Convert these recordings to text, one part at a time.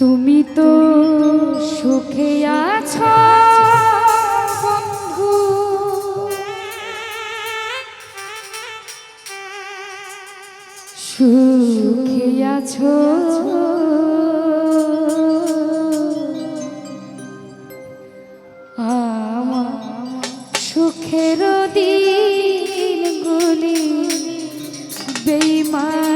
তুমি তো সুখে আছ বন্ধু। সুখে আছো। সুখের দিন গুলি বেইমান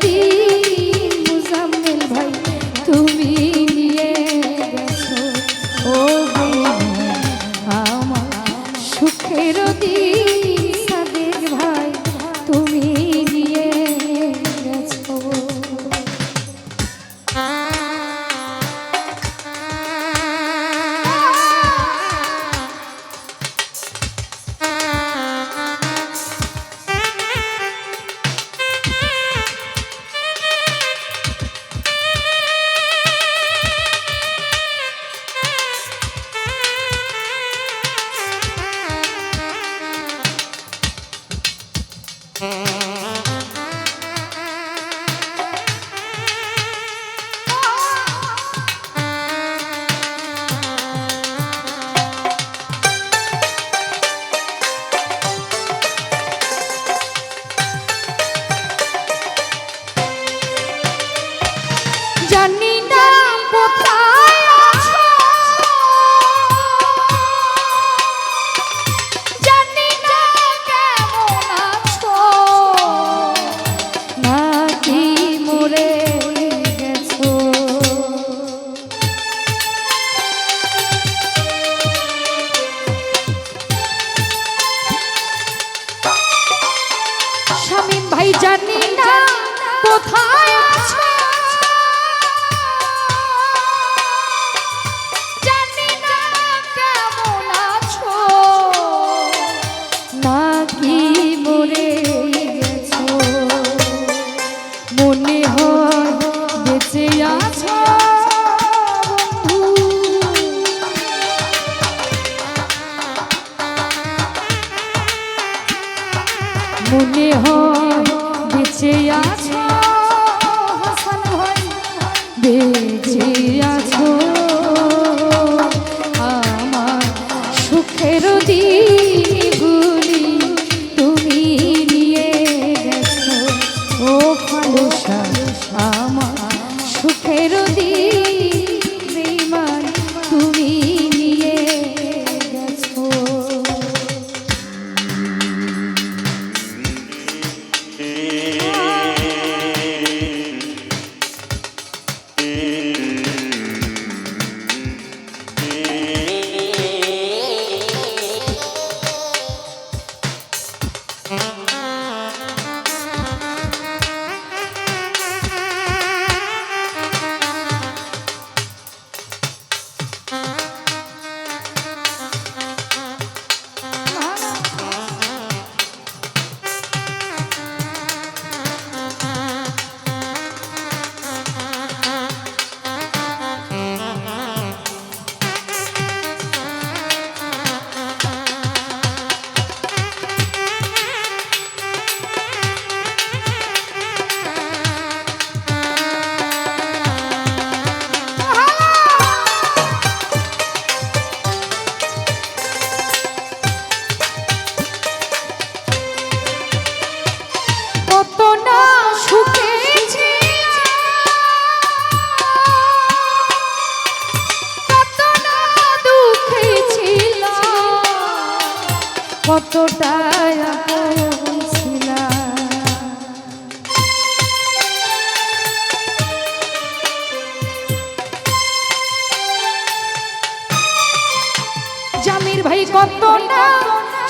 be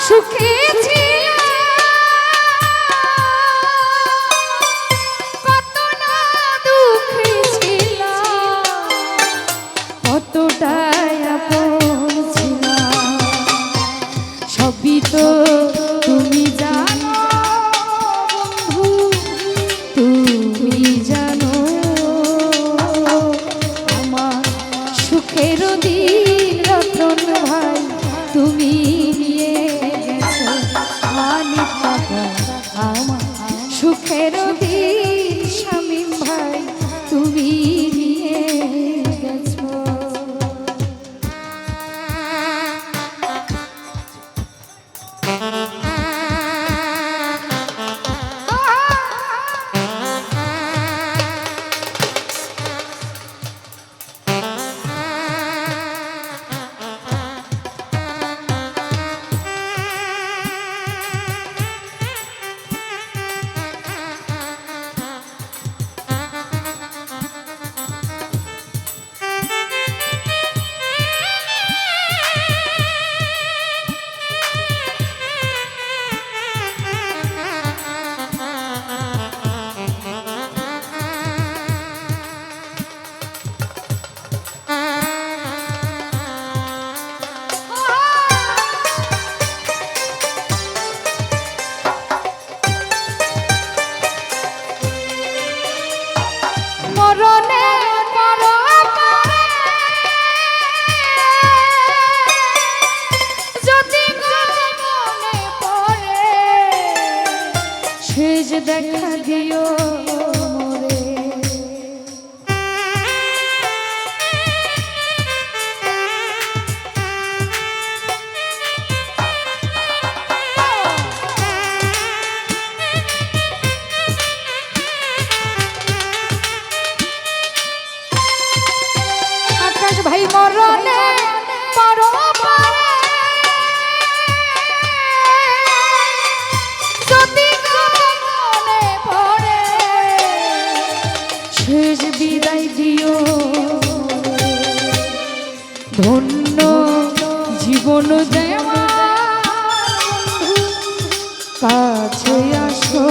সুখে কতটায় আপন ছিলাম। সবই তো তুমি বিদায় দিও। ধন্য জীবন দেওয়া কাছে আসো।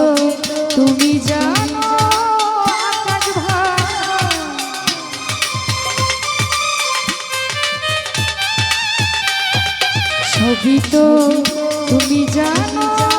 তো তুমি সবই তো তুমি জানো।